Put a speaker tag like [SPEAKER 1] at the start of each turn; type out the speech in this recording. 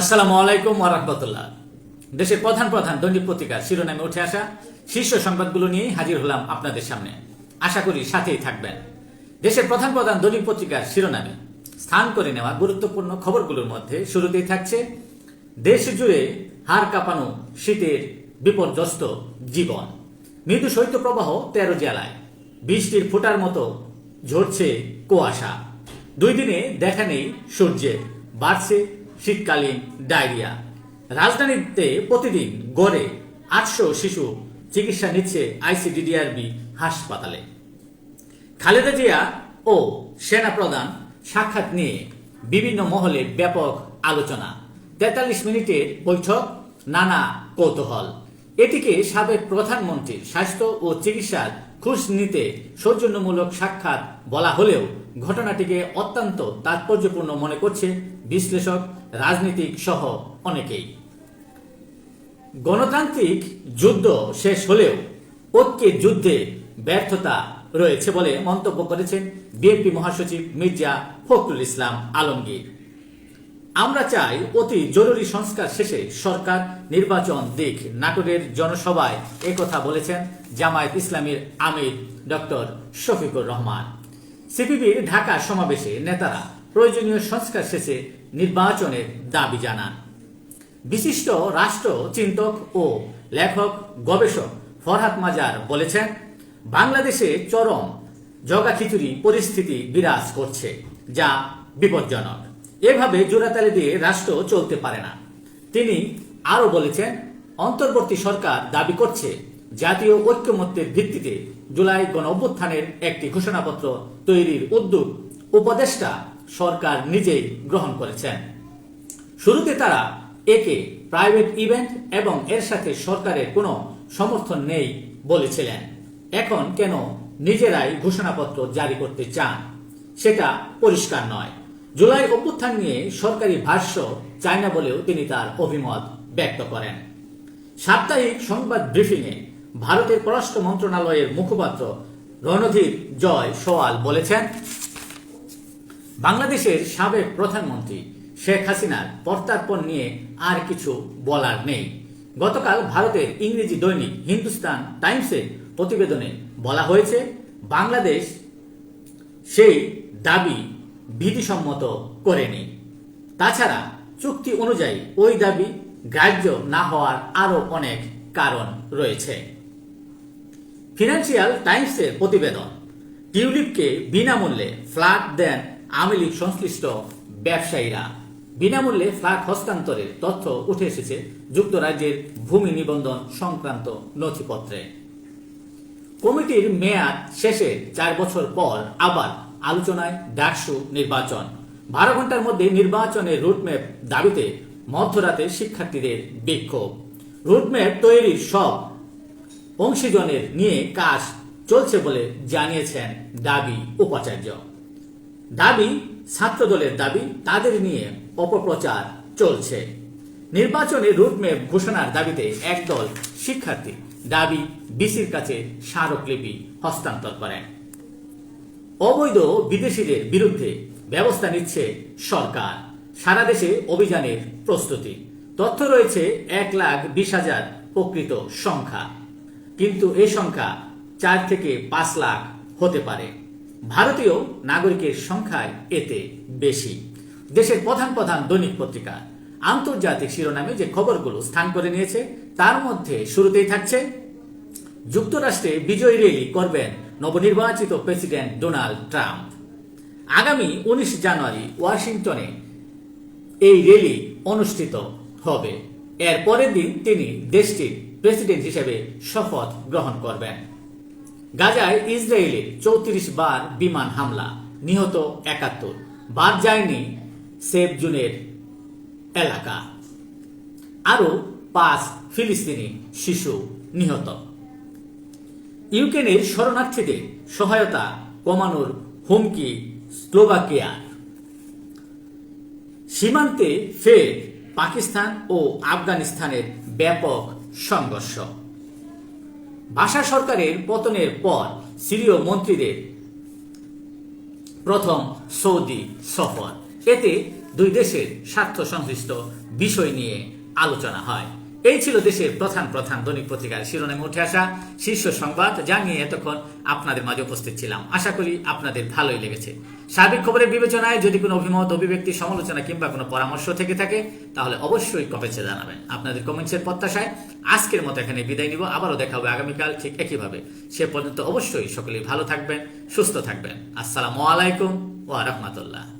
[SPEAKER 1] আসসালামু আলাইকুম ওরহমতুল্লাহ দেশের প্রধান প্রধান দৈনিক পত্রিকার শিরোনামে উঠে আসা শীর্ষ সংবাদগুলো নিয়েই হাজির হলাম আপনাদের সামনে। আশা করি সাথেই থাকবেন। দেশের প্রধান প্রধান দৈনিক পত্রিকার শিরোনামে স্থান করে নেওয়া গুরুত্বপূর্ণ খবরগুলোর মধ্যে শুরুতেই থাকছে, দেশ জুড়ে হাড় কাঁপানো শীতের বিপর্যস্ত জীবন। মৃদু শৈত্যপ্রবাহ তেরো জেলায়। বৃষ্টির ফোটার মতো ঝরছে কুয়াশা। দুই দিনে দেখা নেই সূর্যের। বাড়ছে শীতকালীন ডায়রিয়া। রাজধানীতে প্রতিদিন গড়ে আটশো শিশু চিকিৎসা নিচ্ছে আইসিডিডিআরবি হাসপাতালে। খালেদা জিয়া ও সেনা প্রধান সাক্ষাৎ নিয়ে বিভিন্ন মহলে ব্যাপক আলোচনা। তেতাল্লিশ মিনিটের বৈঠক, নানা কৌতূহল। এটিকে সাবেক প্রধানমন্ত্রীর স্বাস্থ্য ও চিকিৎসার খুশ নিতে সৌজন্যমূলক সাক্ষাৎ বলা হলেও ঘটনাটিকে অত্যন্ত তাৎপর্যপূর্ণ মনে করছে বিশ্লেষক রাজনীতিক সহ অনেকেই। গণতান্ত্রিক যুদ্ধ শেষ হলেও ঐক্যের যুদ্ধে ব্যর্থতা রয়েছে বলে মন্তব্য করেছেন বিএনপি মহাসচিব মির্জা ফখরুল ইসলাম আলমগীর। আমরা চাই অতি জরুরি সংস্কার শেষে সরকার নির্বাচন দিক। নাটোরের জনসভায় একথা বলেছেন জামায়াত ইসলামীর আমির ডক্টর শফিকুর রহমান। সিপিবির ঢাকা সমাবেশে নেতারা প্রয়োজনীয় সংস্কার শেষে নির্বাচনের দাবি জানান। বিশিষ্ট রাষ্ট্র চিন্তক ও লেখক গবেষক ফরহাদ মাজার বলেছেন, বাংলাদেশে চরম জগাখিচুড়ি পরিস্থিতি বিরাজ করছে, যা বিপজ্জনক। এভাবে জোড়াতালি দিয়ে রাষ্ট্র চলতে পারে না। তিনি আরও বলেছেন, অন্তর্বর্তী সরকার দাবি করছে, জাতীয় ঐক্যমত্যের ভিত্তিতে জুলাই গণ অভ্যুত্থানের একটি ঘোষণাপত্র তৈরির উদ্যোগ উপদেষ্টা সরকার নিজেই গ্রহণ করেছেন। শুরুতে তারা একে প্রাইভেট ইভেন্ট এবং এর সাথে সরকারের কোনো সমর্থন নেই বলেছিলেন। এখন কেন নিজেরাই ঘোষণাপত্র জারি করতে চান, সেটা পরিষ্কার নয়। জুলাই অভ্যুত্থান নিয়ে সরকারি ভাষ্য চায় না বলেও তিনি তার অভিমত ব্যক্ত করেন। সাপ্তাহিক সংবাদ ব্রিফিংয়ে ভারতের পররাষ্ট্র মন্ত্রণালয়ের মুখপাত্র রণধীর জয় সোয়াল বলেছেন বাংলাদেশের সাবেক প্রধানমন্ত্রী শেখ হাসিনার প্রত্যার্পণ নিয়ে আর কিছু বলার নেই। গতকাল ভারতের ইংরেজি দৈনিক হিন্দুস্তান টাইমসের প্রতিবেদনে বলা হয়েছে, বাংলাদেশ সেই দাবি বিধিসম্মত করেনি। তাছাড়া চুক্তি অনুযায়ী ওই দাবি গ্রাহ্য না হওয়ার আরও অনেক কারণ রয়েছে। ফিনান্সিয়াল টাইমসের প্রতিবেদন, টিউলিপকে বিনামূল্যে ফ্ল্যাট দেন আওয়ামী লীগ সংশ্লিষ্ট ব্যবসায়ীরা বিনামূল্যে ফ্ল্যাট হস্তান্তরের তথ্য উঠে এসেছে যুক্তরাজ্যের ভূমি নিবন্ধন সংক্রান্ত নথিপত্রে। কমিটির মেয়াদ শেষে চার বছর পর আবার আলোচনায় ডাকসু নির্বাচন। বারো ঘণ্টার মধ্যে নির্বাচনের রুটম্যাপ দাবিতে মধ্যরাতে শিক্ষার্থীদের বিক্ষোভ। রুটম্যাপ তৈরির সব অংশীজনের নিয়ে কাজ চলছে বলে জানিয়েছেন দাবি উপাচার্য। দাবি ছাত্রদলের দাবি, তাদের নিয়ে অপপ্রচার চলছে। নির্বাচনে রুটম্যাপ ঘোষণার দাবিতে একদল শিক্ষার্থী দাবি বিসির কাছে স্মারকলিপি হস্তান্তর করেন। অবৈধ বিদেশিদের বিরুদ্ধে ব্যবস্থা নিচ্ছে সরকার। সারা দেশে অভিযানের প্রস্তুতি। তথ্য রয়েছে এক লাখ বিশ হাজার প্রকৃত সংখ্যা। কিন্তু এই সংখ্যা চার থেকে পাঁচ লাখ হতে পারে। ভারতীয় নাগরিকের সংখ্যায় এতে বেশি। দেশের প্রধান প্রধান দৈনিক পত্রিকা, আন্তর্জাতিক শিরোনামে যে খবরগুলো স্থান করে নিয়েছে, তার মধ্যে শুরুতেই থাকছে, যুক্তরাষ্ট্রে বিজয় র্যালি করবেন নবনির্বাচিত প্রেসিডেন্ট ডোনাল্ড ট্রাম্প। আগামী উনিশ জানুয়ারি ওয়াশিংটনে এই র্যালি অনুষ্ঠিত হবে। এর পরের দিন তিনি দেশটির প্রেসিডেন্ট হিসেবে শপথ গ্রহণ করবেন। গাজায় ইসরায়েলের চৌত্রিশ বার বিমান হামলা, নিহত একাত্তর। বাদ যায়নি সেফ জুনের এলাকা। আরও পাঁচ ফিলিস্তিনি শিশু নিহত। ইউক্রেনের শরণার্থীদের সহায়তা কমানোর হুমকি স্লোভাকিয়ার। সীমান্তে ফের পাকিস্তান ও আফগানিস্তানের ব্যাপক সংঘর্ষ। ভাষা সরকারের পতনের পর সিরীয় মন্ত্রীদের প্রথম সৌদি সফর। এতে দুই দেশের স্বার্থ সংশ্লিষ্ট বিষয় নিয়ে আলোচনা হয়। এই ছিল দেশের প্রধান প্রধান দৈনিক পত্রিকার শিরোনামে উঠে আসা শীর্ষ সংবাদ। যা নিয়ে এতক্ষণ আপনাদের মাঝে উপস্থিত ছিলাম। আশা করি আপনাদের ভালোই লেগেছে। সার্বিক খবরের বিবেচনায় যদি কোনো অভিমত, অভিব্যক্তি, সমালোচনা কিংবা কোনো পরামর্শ থেকে থাকে, তাহলে অবশ্যই কমেন্টসে জানাবেন। আপনাদের কমেন্টসের প্রত্যাশায় আজকের মতো এখানে বিদায় নিব। আবারও দেখা হবে আগামীকাল ঠিক একইভাবে। সে পর্যন্ত অবশ্যই সকলেই ভালো থাকবেন, সুস্থ থাকবেন। আসসালামু আলাইকুম ওয়া রাহমাতুল্লাহ।